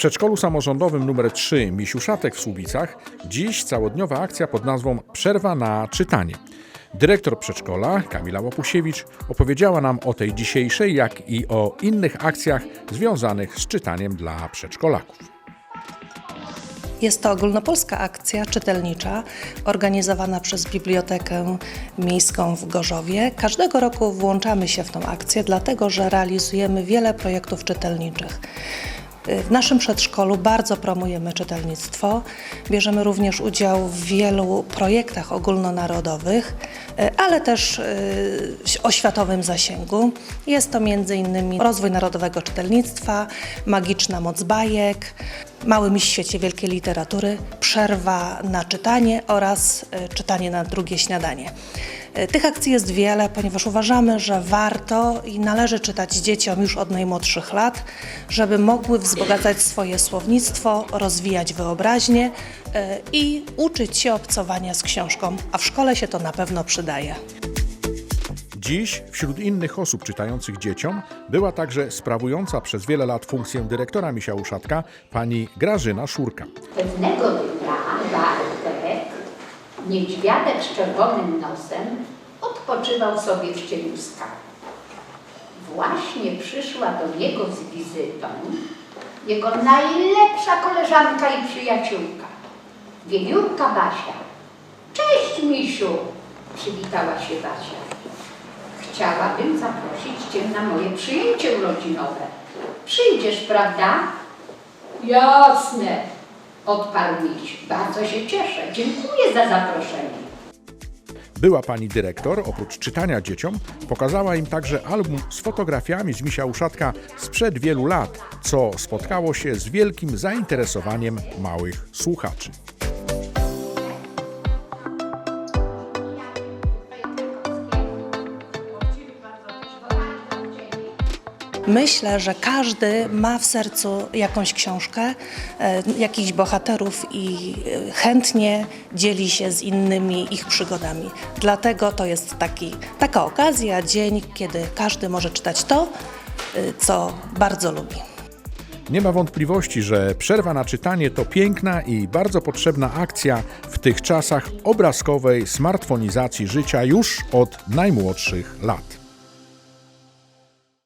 przedszkolu samorządowym nr 3 Misiuszatek w Słubicach dziś całodniowa akcja pod nazwą Przerwa na czytanie. Dyrektor przedszkola Kamila Łapusiewicz opowiedziała nam o tej dzisiejszej, jak i o innych akcjach związanych z czytaniem dla przedszkolaków. Jest to ogólnopolska akcja czytelnicza organizowana przez Bibliotekę Miejską w Gorzowie. Każdego roku włączamy się w tą akcję, dlatego że realizujemy wiele projektów czytelniczych. W naszym przedszkolu bardzo promujemy czytelnictwo. Bierzemy również udział w wielu projektach ogólnonarodowych, e, ale też e, o światowym zasięgu. Jest to m.in. rozwój narodowego czytelnictwa, magiczna moc bajek, Mały Miś w świecie wielkiej literatury, przerwa na czytanie oraz e, czytanie na drugie śniadanie. E, Tych akcji jest wiele, ponieważ uważamy, że warto i należy czytać dzieciom już od najmłodszych lat, żeby mogły wzbogacać swoje słownictwo, rozwijać wyobraźnię e, i uczyć się obcowania z książką, a w szkole się to na pewno przydaje. Dziś wśród innych osób czytających dzieciom była także sprawująca przez wiele lat funkcję dyrektora Misia Uszatka pani Grażyna Szurka. Pewnego dnia niedźwiadek z czerwonym nosem, odpoczywał sobie w cieniu skały. Właśnie przyszła do niego z wizytą jego najlepsza koleżanka i przyjaciółka, wiewiórka Basia. Cześć, misiu! przywitała się Basia. Chciałabym zaprosić Cię na moje przyjęcie urodzinowe. Przyjdziesz, prawda? Jasne, odparł miś. Bardzo się cieszę. Dziękuję za zaproszenie. Była pani dyrektor, oprócz czytania dzieciom, pokazała im także album z fotografiami z Misia Uszatka sprzed wielu lat, co spotkało się z wielkim zainteresowaniem małych słuchaczy. Myślę, że każdy ma w sercu jakąś książkę, e, jakichś bohaterów i e, chętnie dzieli się z innymi ich przygodami. Dlatego to jest taki, taka okazja, dzień, kiedy każdy może czytać to, e, co bardzo lubi. Nie ma wątpliwości, że przerwa na czytanie to piękna i bardzo potrzebna akcja w tych czasach obrazkowej smartfonizacji życia już od najmłodszych lat.